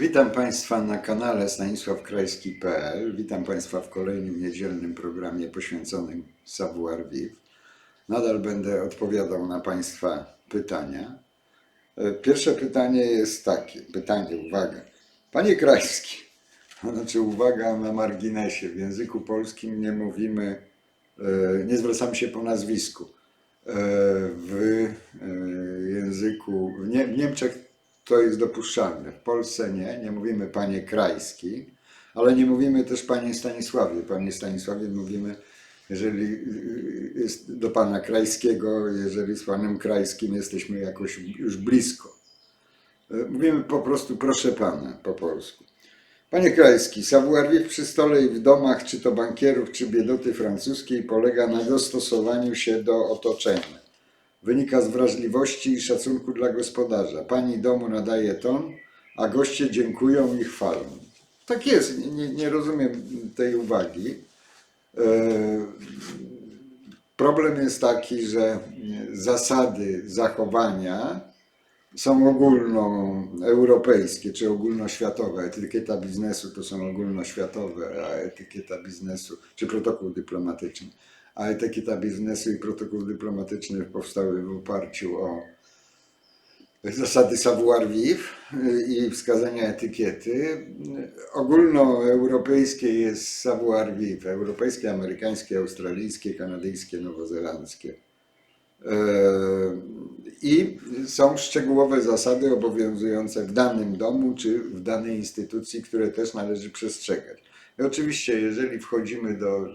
Witam Państwa na kanale stanisławkrajski.pl. Witam Państwa w kolejnym niedzielnym programie poświęconym Savoir Vivre. Nadal będę odpowiadał na Państwa pytania. E, Pierwsze pytanie jest takie, pytanie, uwaga. Panie Krajski, znaczy uwaga na marginesie, w języku polskim nie mówimy, e, nie zwracamy się po nazwisku. E, W języku, w Niemczech to jest dopuszczalne. W Polsce nie, nie mówimy panie Krajski, ale nie mówimy też panie Stanisławie. Panie Stanisławie mówimy, jeżeli jest do pana Krajskiego, jeżeli z panem Krajskim jesteśmy jakoś już blisko. Mówimy po prostu proszę pana po polsku. Panie Krajski, savoir vivre przy stole i w domach, czy to bankierów, czy biedoty francuskiej, polega na dostosowaniu się do otoczenia. Wynika z wrażliwości i szacunku dla gospodarza. Pani domu nadaje ton, a goście dziękują i chwalą. Tak jest, nie, nie, rozumiem tej uwagi. E, Problem jest taki, że zasady zachowania są ogólnoeuropejskie czy ogólnoświatowe. Etykieta biznesu to są ogólnoświatowe, a etykieta biznesu czy protokół dyplomatyczny. A etykieta biznesu i protokół dyplomatyczny powstały w oparciu o zasady savoir vivre i wskazania etykiety. Ogólnoeuropejskie jest savoir vivre, europejskie, amerykańskie, australijskie, kanadyjskie, nowozelandzkie. E, I są szczegółowe zasady obowiązujące w danym domu czy w danej instytucji, które też należy przestrzegać. I oczywiście, jeżeli wchodzimy do, y,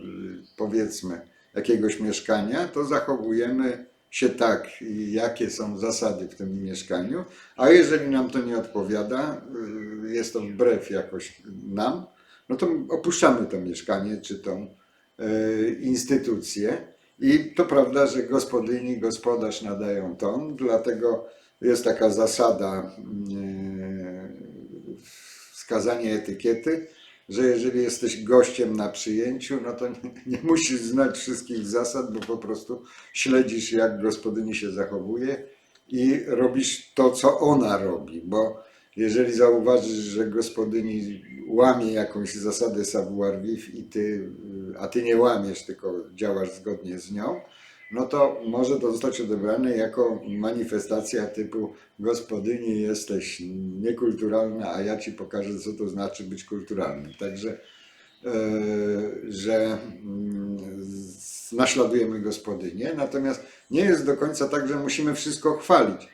powiedzmy, jakiegoś mieszkania, to zachowujemy się tak, jakie są zasady w tym mieszkaniu, a jeżeli nam to nie odpowiada, y, jest to wbrew jakoś nam, no to opuszczamy to mieszkanie czy tą y, instytucję. I to prawda, że gospodyni, gospodarz nadają ton, dlatego jest taka zasada y, wskazanie etykiety, że jeżeli jesteś gościem na przyjęciu, no to nie, nie musisz znać wszystkich zasad, bo po prostu śledzisz, jak gospodyni się zachowuje i robisz to, co ona robi, bo jeżeli zauważysz, że gospodyni łamie jakąś zasadę savoir vivre i ty, a ty nie łamiesz, tylko działasz zgodnie z nią, no to może to zostać odebrane jako manifestacja typu gospodyni jesteś niekulturalna, a ja ci pokażę, co to znaczy być kulturalnym. Także, e, że mm, naśladujemy gospodynię, natomiast nie jest do końca tak, że musimy wszystko chwalić.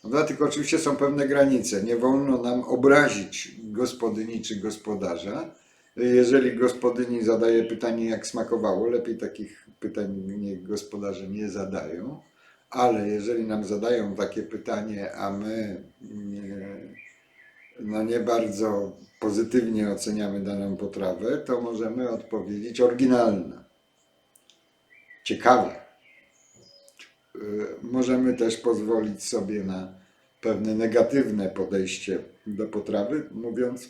Prawda? Tylko oczywiście są pewne granice. Nie wolno nam obrazić gospodyni czy gospodarza. Jeżeli gospodyni zadaje pytanie, jak smakowało, lepiej takich pytań niech gospodarze nie zadają. Ale jeżeli nam zadają takie pytanie, a my nie, no nie bardzo pozytywnie oceniamy daną potrawę, to możemy odpowiedzieć oryginalna, ciekawa. Y, Możemy też pozwolić sobie na pewne negatywne podejście do potrawy, mówiąc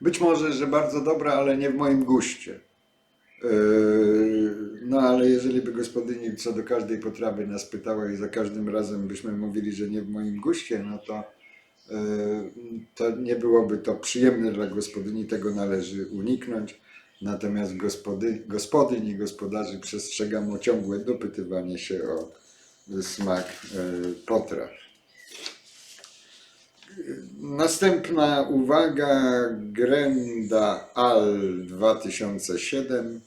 być może, że bardzo dobra, ale nie w moim guście. Yy, No ale jeżeli by gospodyni co do każdej potrawy nas pytała i za każdym razem byśmy mówili, że nie w moim guście, no to, yy, to nie byłoby to przyjemne dla gospodyni, tego należy uniknąć. Natomiast gospody, gospodyń i gospodarzy przestrzegam o ciągłe dopytywanie się o smak yy, potraw. Następna uwaga, Grenda Al 2007.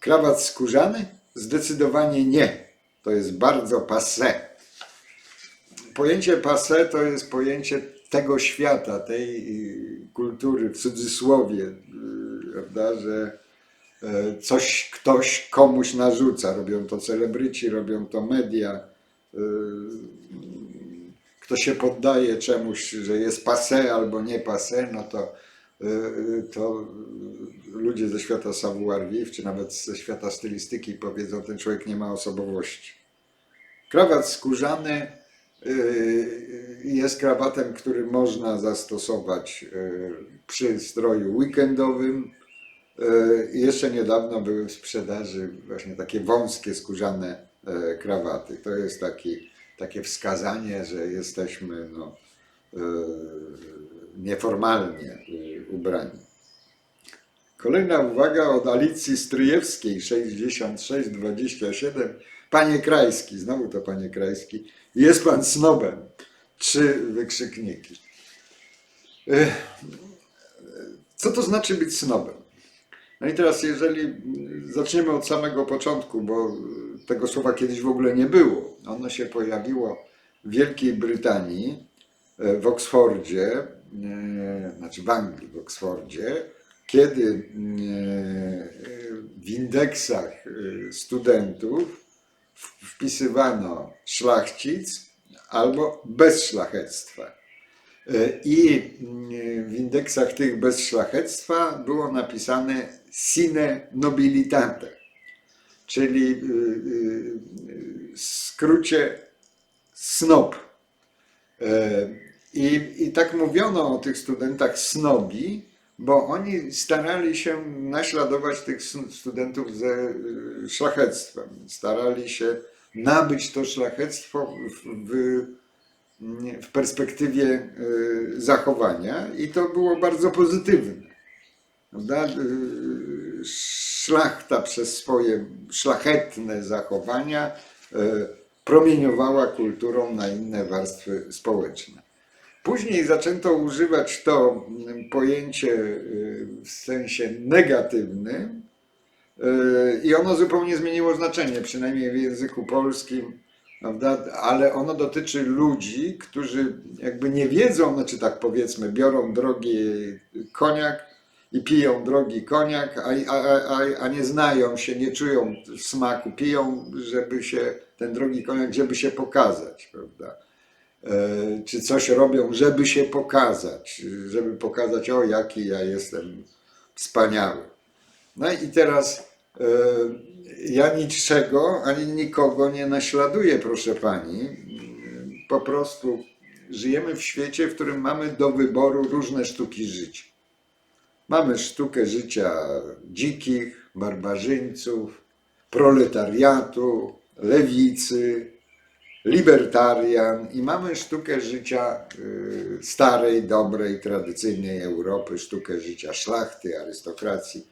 Krawat skórzany? Zdecydowanie nie. To jest bardzo passé. Pojęcie passé to jest pojęcie tego świata, tej y, kultury, w cudzysłowie, y, prawda, że e, coś ktoś komuś narzuca. Robią to celebryci, robią to media. Y, kto się poddaje czemuś, że jest passé albo nie passé, no to, y, to ludzie ze świata savoir czy nawet ze świata stylistyki powiedzą, ten człowiek nie ma osobowości. Krawat skórzany y, jest krawatem, który można zastosować y, przy stroju weekendowym. Y, Jeszcze niedawno były w sprzedaży właśnie takie wąskie skórzane krawaty. To jest taki takie wskazanie, że jesteśmy no, e, nieformalnie e, ubrani. Kolejna uwaga od Alicji Stryjewskiej 6627. Panie Krajski, znowu to panie Krajski, jest pan snobem. Trzy wykrzykniki. E, Co to znaczy być snobem? No i teraz, jeżeli zaczniemy od samego początku, bo tego słowa kiedyś w ogóle nie było. Ono się pojawiło w Wielkiej Brytanii, e, w Oksfordzie, e, znaczy w Anglii, w Oksfordzie, kiedy e, w indeksach studentów wpisywano szlachcic albo bez szlachectwa. I w indeksach tych bez szlachectwa było napisane sine nobilitate, czyli y, y, w skrócie snob. E, I, I tak mówiono o tych studentach snobi, bo oni starali się naśladować tych studentów ze y, szlachectwem. Starali się nabyć to szlachectwo w, w perspektywie zachowania i to było bardzo pozytywne. Prawda? Szlachta przez swoje szlachetne zachowania y, promieniowała kulturą na inne warstwy społeczne. Później zaczęto używać to mm, pojęcie y, w sensie negatywnym y, i ono zupełnie zmieniło znaczenie, przynajmniej w języku polskim prawda? Ale ono dotyczy ludzi, którzy jakby nie wiedzą, znaczy tak powiedzmy, biorą drogi koniak i piją drogi koniak, a, a, a, a nie znają się, nie czują smaku, piją, żeby się, ten drogi koniak, żeby się pokazać, prawda? E, Czy coś robią, żeby się pokazać, żeby pokazać, o jaki ja jestem wspaniały. No i teraz e, ja niczego ani nikogo nie naśladuję, proszę pani. Po prostu żyjemy w świecie, w którym mamy do wyboru różne sztuki życia. Mamy sztukę życia dzikich, barbarzyńców, proletariatu, lewicy, libertarian i mamy sztukę życia y, starej, dobrej, tradycyjnej Europy, sztukę życia szlachty, arystokracji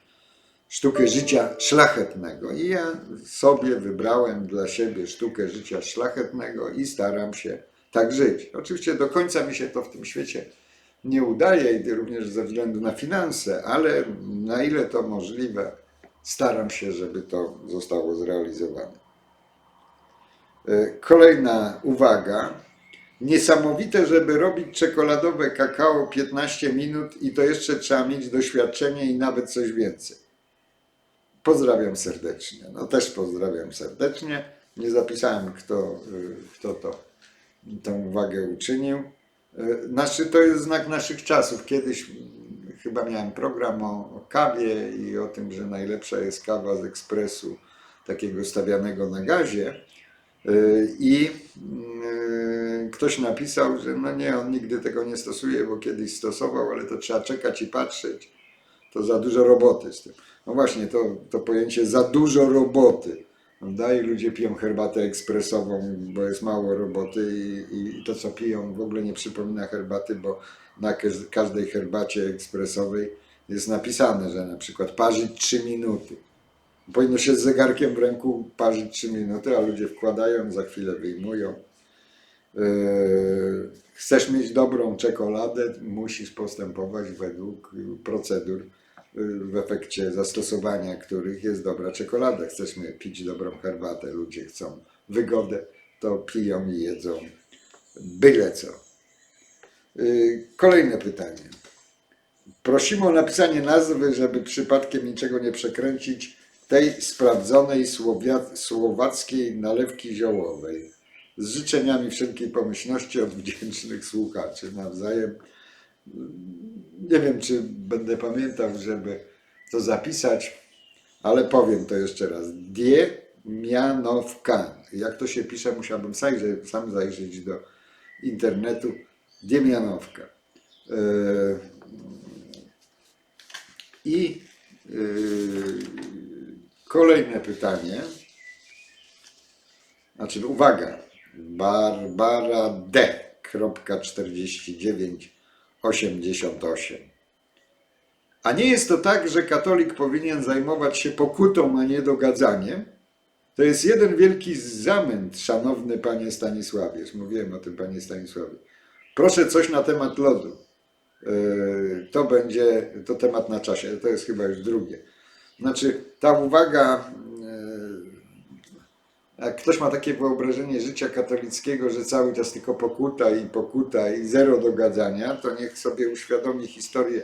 sztukę życia szlachetnego. I ja sobie wybrałem dla siebie sztukę życia szlachetnego i staram się tak żyć. Oczywiście do końca mi się to w tym świecie nie udaje również ze względu na finanse, ale na ile to możliwe, staram się, żeby to zostało zrealizowane. E, Kolejna uwaga. Niesamowite, żeby robić czekoladowe kakao 15 minut i to jeszcze trzeba mieć doświadczenie i nawet coś więcej. Pozdrawiam serdecznie. No też pozdrawiam serdecznie. Nie zapisałem, kto, y, kto to, tą uwagę uczynił. Y, Naszy, to jest znak naszych czasów. Kiedyś mm, chyba miałem program o, o kawie i o tym, że najlepsza jest kawa z ekspresu takiego stawianego na gazie. Y, I y, ktoś napisał, że no nie, on nigdy tego nie stosuje, bo kiedyś stosował, ale to trzeba czekać i patrzeć. To za dużo roboty z tym. No właśnie, to, to pojęcie za dużo roboty. Prawda? I ludzie piją herbatę ekspresową, bo jest mało roboty i, i to, co piją, w ogóle nie przypomina herbaty, bo na każ- każdej herbacie ekspresowej jest napisane, że na przykład parzyć 3 minuty. Powinno się z zegarkiem w ręku parzyć 3 minuty, a ludzie wkładają, za chwilę wyjmują. Yy, Chcesz mieć dobrą czekoladę, musisz postępować według procedur, w efekcie zastosowania których jest dobra czekolada. Chcesz mieć- pić dobrą herbatę, ludzie chcą wygodę, to piją i jedzą byle co. Yy, Kolejne pytanie. Prosimy o napisanie nazwy, żeby przypadkiem niczego nie przekręcić tej sprawdzonej słowackiej nalewki ziołowej. Z życzeniami wszelkiej pomyślności od wdzięcznych słuchaczy nawzajem. Nie wiem, czy będę pamiętał, żeby to zapisać, ale powiem to jeszcze raz. Diemianowka. Jak to się pisze, musiałbym zajrzeć, sam zajrzeć do internetu. Diemianowka. E, I yy, kolejne pytanie. Znaczy, uwaga, Barbara D. 4988. A nie jest to tak, że katolik powinien zajmować się pokutą, a nie dogadzaniem? To jest jeden wielki zamęt, szanowny panie Stanisławie. Już mówiłem o tym panie Stanisławie. Proszę coś na temat lodu. Yy, To będzie, to temat na czasie, to jest chyba już drugie. Znaczy, ta uwaga, jak ktoś ma takie wyobrażenie życia katolickiego, że cały czas tylko pokuta i pokuta i zero dogadzania, to niech sobie uświadomi historię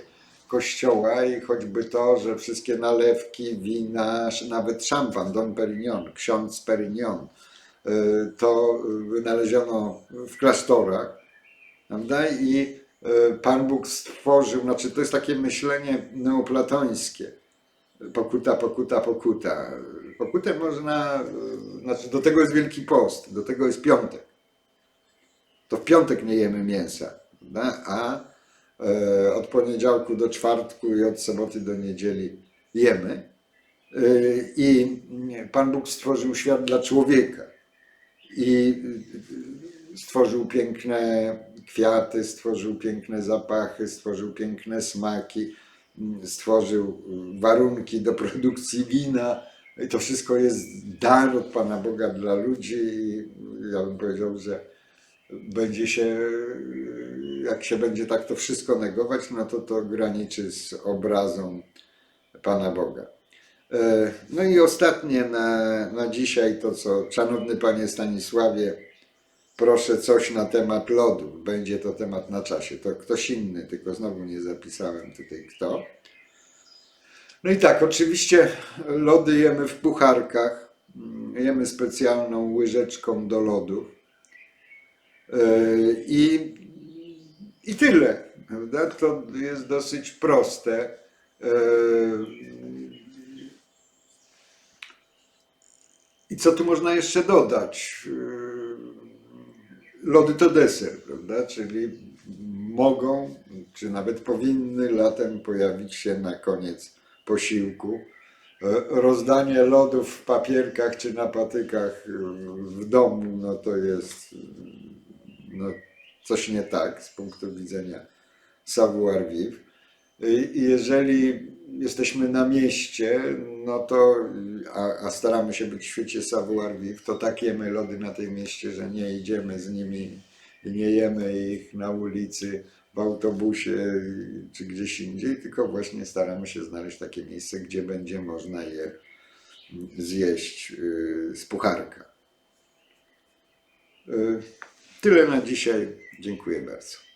kościoła i choćby to, że wszystkie nalewki, wina, nawet szampan, Dom Perignon, ksiądz Perignon, yy, to wynaleziono w klasztorach, prawda? I y, Pan Bóg stworzył, znaczy to jest takie myślenie neoplatońskie. Pokuta, pokuta, pokuta. Pokutę można, y, znaczy do tego jest Wielki Post, do tego jest piątek. To w piątek nie jemy mięsa, prawda? a e, od poniedziałku do czwartku i od soboty do niedzieli jemy. Y, I Pan Bóg stworzył świat dla człowieka. I stworzył piękne kwiaty, stworzył piękne zapachy, stworzył piękne smaki, stworzył warunki do produkcji wina. I to wszystko jest dar od Pana Boga dla ludzi. Ja bym powiedział, że będzie się, jak się będzie tak to wszystko negować, no to to graniczy z obrazą Pana Boga. E, No i ostatnie na, na dzisiaj to, co szanowny panie Stanisławie, proszę coś na temat lodów. Będzie to temat na czasie. To ktoś inny, tylko znowu nie zapisałem tutaj kto. No i tak, oczywiście lody jemy w pucharkach. Jemy specjalną łyżeczką do lodów. E, I, i tyle. Prawda? To jest dosyć proste. E, I co tu można jeszcze dodać? Yy, Lody to deser, prawda? Czyli mogą, czy nawet powinny latem pojawić się na koniec posiłku. E, Rozdanie lodów w papierkach czy na patykach yy, w domu, no to jest yy, no, coś nie tak z punktu widzenia savoir vivre. I jeżeli jesteśmy na mieście, no to, a, a staramy się być w świecie savoir vivre, to tak jemy lody na tej mieście, że nie idziemy z nimi i nie jemy ich na ulicy, w autobusie czy gdzieś indziej, tylko właśnie staramy się znaleźć takie miejsce, gdzie będzie można je zjeść yy, z pucharka. Yy, Tyle na dzisiaj. Dziękuję bardzo.